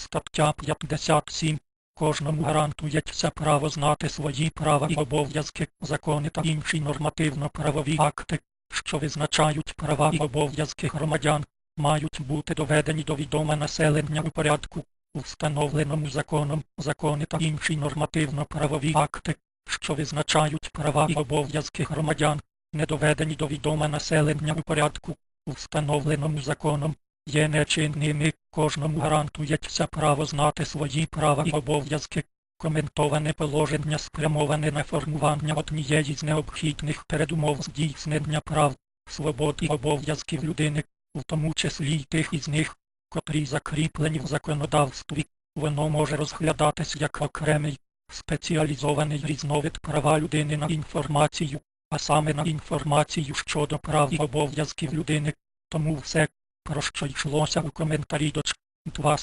Стаття 57. Кожному гарантується право знати свої права і обов'язки, закони та інші нормативно-правові акти, що визначають права і обов'язки громадян, мають бути доведені до відома населення у порядку, встановленому законом, закони та інші нормативно-правові акти, що визначають права і обов'язки громадян, не доведені до відома населення у порядку, встановленому законом, є нечинними, кожному гарантується право знати свої права і обов'язки. Коментоване положення спрямоване на формування однієї з необхідних передумов здійснення прав, свобод і обов'язків людини, в тому числі й тих із них, котрі закріплені в законодавстві, воно може розглядатись як окремий, спеціалізований різновид права людини на інформацію, а саме на інформацію щодо прав і обов'язків людини, тому все, про що йшлося у коментарі до 2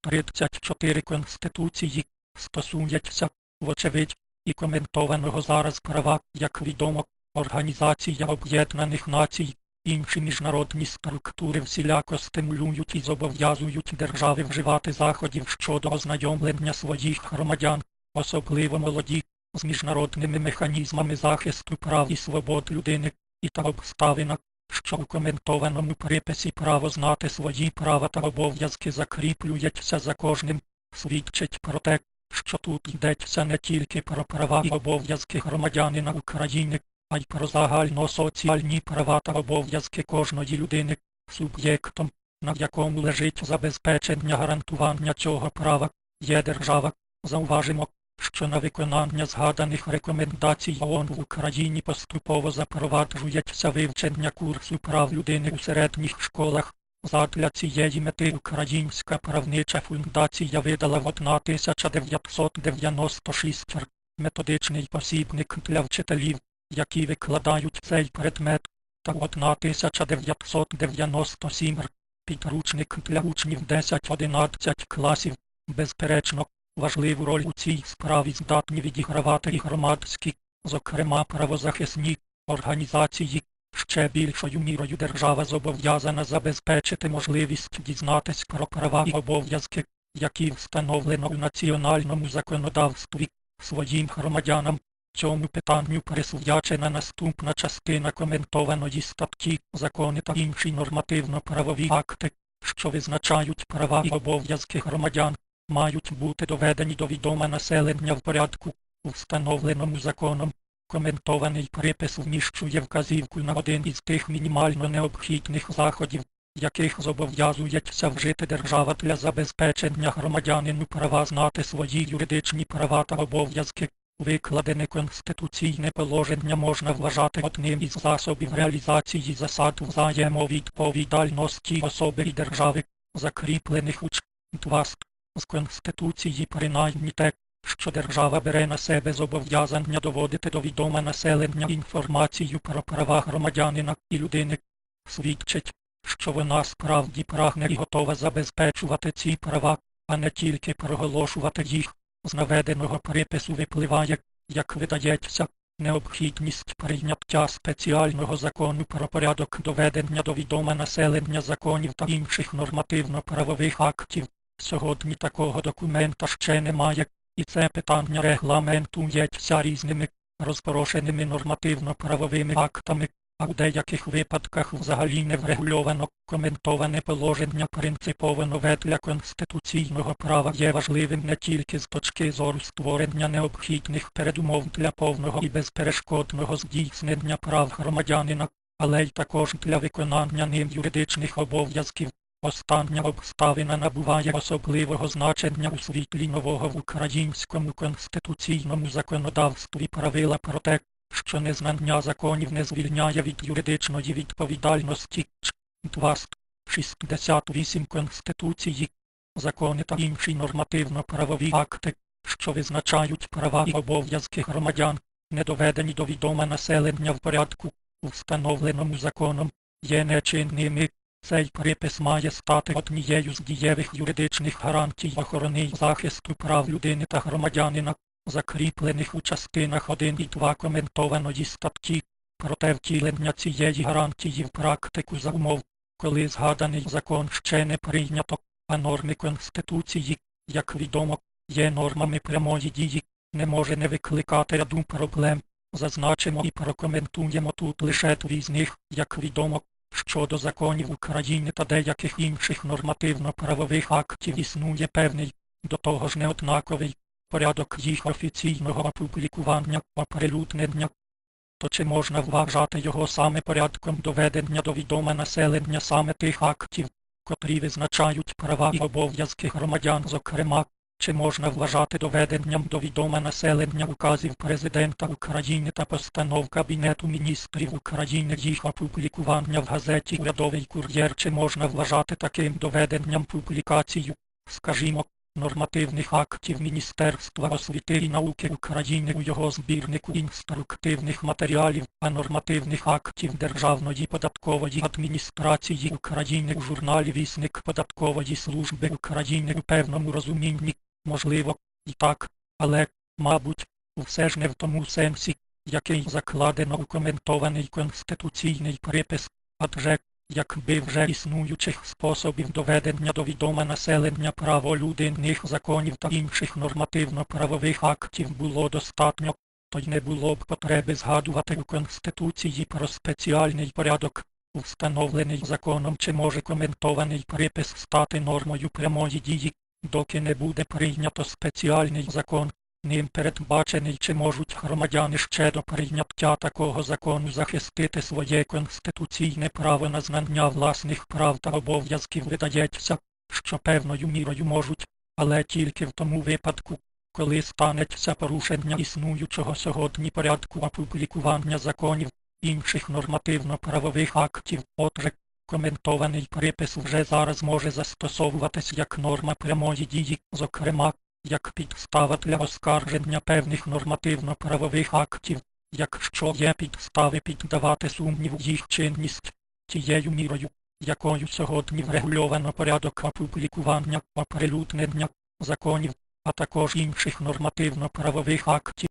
34 Конституції, стосується, вочевидь, і коментованого зараз права, як відомо, Організація Об'єднаних Націй, інші міжнародні структури всіляко стимулюють і зобов'язують держави вживати заходів щодо ознайомлення своїх громадян, особливо молоді, з міжнародними механізмами захисту прав і свобод людини, і та обставина, що у коментованому приписі право знати свої права та обов'язки закріплюється за кожним, свідчить про те, що тут йдеться не тільки про права і обов'язки громадянина України, а й про загальносоціальні права та обов'язки кожної людини, суб'єктом, на якому лежить забезпечення гарантування цього права, є держава. Зауважимо, що на виконання згаданих рекомендацій ООН в Україні поступово запроваджується вивчення курсу прав людини у середніх школах. Задля цієї мети Українська правнича фундація видала в 1996 методичний посібник для вчителів, які викладають цей предмет, та в 1997 підручник для учнів 10-11 класів. Безперечно, важливу роль у цій справі здатні відігравати і громадські, зокрема правозахисні організації. Ще більшою мірою держава зобов'язана забезпечити можливість дізнатись про права і обов'язки, які встановлено у національному законодавстві своїм громадянам. Цьому питанню присвячена наступна частина коментованої статті закони та інші нормативно-правові акти, що визначають права і обов'язки громадян, мають бути доведені до відома населення в порядку, встановленому законом. Коментований припис вміщує вказівку на один із тих мінімально необхідних заходів, яких зобов'язується вжити держава для забезпечення громадянину права знати свої юридичні права та обов'язки. Викладене конституційне положення можна вважати одним із засобів реалізації засад взаємовідповідальності особи і держави, закріплених у 2 з Конституції принаймні те, що держава бере на себе зобов'язання доводити до відома населення інформацію про права громадянина і людини, свідчить, що вона справді прагне і готова забезпечувати ці права, а не тільки проголошувати їх. З наведеного припису випливає, як видається, необхідність прийняття спеціального закону про порядок доведення до відома населення законів та інших нормативно-правових актів. Сьогодні такого документа ще немає, і це питання регламентується різними розпорошеними нормативно-правовими актами, а в деяких випадках взагалі не врегульовано коментоване положення принципово нове для конституційного права є важливим не тільки з точки зору створення необхідних передумов для повного і безперешкодного здійснення прав громадянина, але й також для виконання ним юридичних обов'язків. Остання обставина набуває особливого значення у світлі нового в українському конституційному законодавстві правила про те, що незнання законів не звільняє від юридичної відповідальності. 2. 68 Конституції, закони та інші нормативно-правові акти, що визначають права і обов'язки громадян, не доведені до відома населення в порядку, встановленому законом, є нечинними. Цей припис має стати однією з дієвих юридичних гарантій охорони й захисту прав людини та громадянина, закріплених у частинах 1 і 2 коментованої статті, проте втілення цієї гарантії в практику за умов, коли згаданий закон ще не прийнято, а норми Конституції, як відомо, є нормами прямої дії, не може не викликати ряду проблем. Зазначимо і прокоментуємо тут лише дві з них, як відомо, щодо законів України та деяких інших нормативно-правових актів існує певний, до того ж неоднаковий, порядок їх офіційного опублікування, оприлюднення. То чи можна вважати його саме порядком доведення до відома населення саме тих актів, котрі визначають права і обов'язки громадян, зокрема, чи можна вважати доведенням до відома населення указів Президента України та постанов Кабінету міністрів України їх опублікування в газеті Урядовий кур'єр, чи можна вважати таким доведенням публікацію, скажімо, нормативних актів Міністерства освіти і науки України у його збірнику інструктивних матеріалів, а нормативних актів Державної податкової адміністрації України у журналі Вісник Податкової служби України у певному розумінні, можливо, і так, але, мабуть, все ж не в тому сенсі, який закладено у коментований конституційний припис, адже Якби вже існуючих способів доведення до відома населення праволюдинних законів та інших нормативно-правових актів було достатньо, то й не було б потреби згадувати у Конституції про спеціальний порядок, встановлений законом чи може коментований припис стати нормою прямої дії, доки не буде прийнято спеціальний закон, Ним передбачений чи можуть громадяни ще до прийняття такого закону захистити своє конституційне право на знання власних прав та обов'язків видається, що певною мірою можуть, але тільки в тому випадку, коли станеться порушення існуючого сьогодні порядку опублікування законів, інших нормативно-правових актів, отже, коментований припис вже зараз може застосовуватись як норма прямої дії, зокрема, як підстава для оскарження певних нормативно-правових актів, якщо є підстави піддавати сумніву їх чинність, тією мірою, якою сьогодні врегульовано порядок опублікування, оприлюднення законів, а також інших нормативно-правових актів.